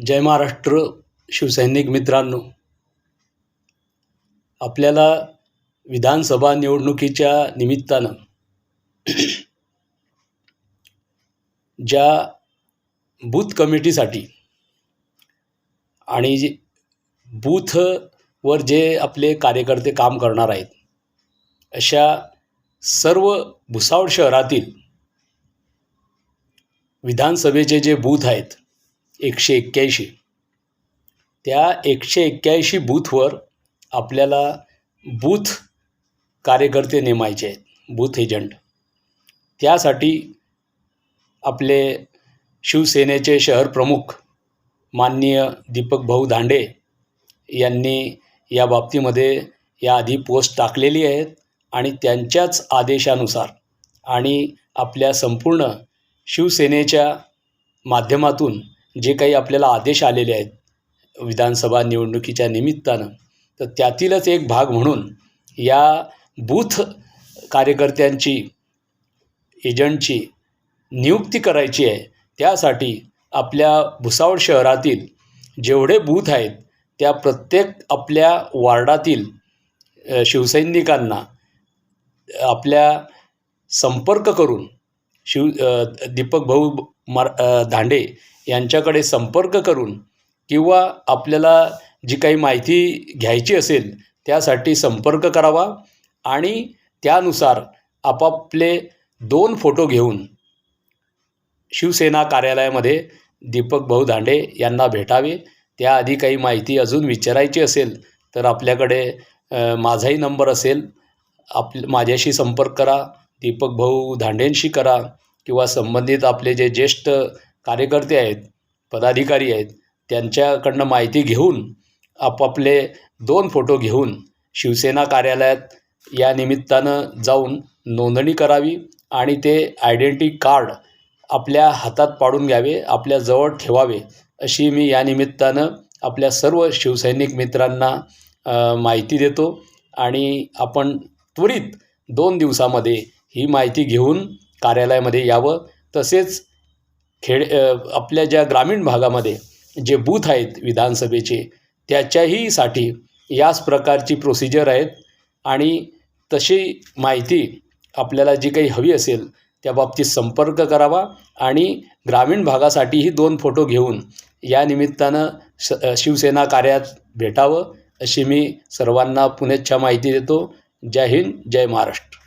जय महाराष्ट्र शिवसैनिक मित्रांनो. आपल्याला विधानसभा निवडणुकीच्या निमित्तानं ज्या बूथ कमिटीसाठी आणि जे बूथवर जे आपले कार्यकर्ते काम करणार आहेत अशा सर्व भुसावळ शहरातील विधानसभेचे जे बूथ आहेत एकशे एक्क्याऐंशी. त्या एकशे एक्क्याऐंशी बूथवर आपल्याला बूथ कार्यकर्ते नेमायचे आहेत. Booth agent. त्यासाठी आपले शिवसेनेचे शहर प्रमुख माननीय दीपक भाऊ धांडे यांनी या बाबतीमध्ये याआधी पोस्ट टाकलेली आहेत आणि त्यांच्याच आदेशानुसार आणि आपल्या संपूर्ण शिवसेनेच्या माध्यमातून जे काही आपल्याला आदेश आलेले आहेत विधानसभा निवडणुकीच्या निमित्तानं तर त्यातीलच एक भाग म्हणून या बूथ कार्यकर्त्यांची एजंटची नियुक्ती करायची आहे. त्यासाठी आपल्या भुसावळ शहरातील जेवढे बूथ आहेत त्या प्रत्येक आपल्या वार्डातील शिवसैनिकांना आपल्या संपर्क करून शिव दीपक भाऊ मार धांडे यांच्याकडे संपर्क करून किंवा आपल्याला जी काही माहिती घ्यायची असेल त्यासाठी संपर्क करावा आणि त्यानुसार आपापले दोन फोटो घेऊन शिवसेना कार्यालयामध्ये दीपक भाऊ दांडे यांना भेटावे. त्याआधी काही माहिती अजून विचारायची असेल तर आपल्याकडे माझाही नंबर असेल. आप माझ्याशी संपर्क करा. दीपक भाऊ धांडेंशी करा किंवा संबंधित आपले जे ज्येष्ठ कार्यकर्ते आहेत पदाधिकारी आहेत त्यांच्याकडनं माहिती घेऊन आपापले दोन फोटो घेऊन शिवसेना कार्यालयात या निमित्तानं जाऊन नोंदणी करावी आणि ते आयडेंटी कार्ड आपल्या हातात पाडून घ्यावे आपल्याजवळ ठेवावे अशी मी या निमित्तानं आपल्या सर्व शिवसैनिक मित्रांना माहिती देतो. आणि आपण त्वरित दोन दिवसामध्ये ही माहिती घेऊन कार्यालयामध्ये यावं. तसेच खेड आपल्या ज्या ग्रामीण भागामध्ये जे बूथ आहेत विधानसभेचे त्याच्याही साठी याच प्रकारची प्रोसिजर आहेत. आणि तशी माहिती आपल्याला जी काही हवी असेल त्या बाबतीत संपर्क करावा आणि ग्रामीण भागासाठीही दोन फोटो घेऊन या निमित्तानं श शिवसेना कार्यात भेटावं अशी मी सर्वांना पुणेच्छा माहिती देतो. जय हिंद जय महाराष्ट्र.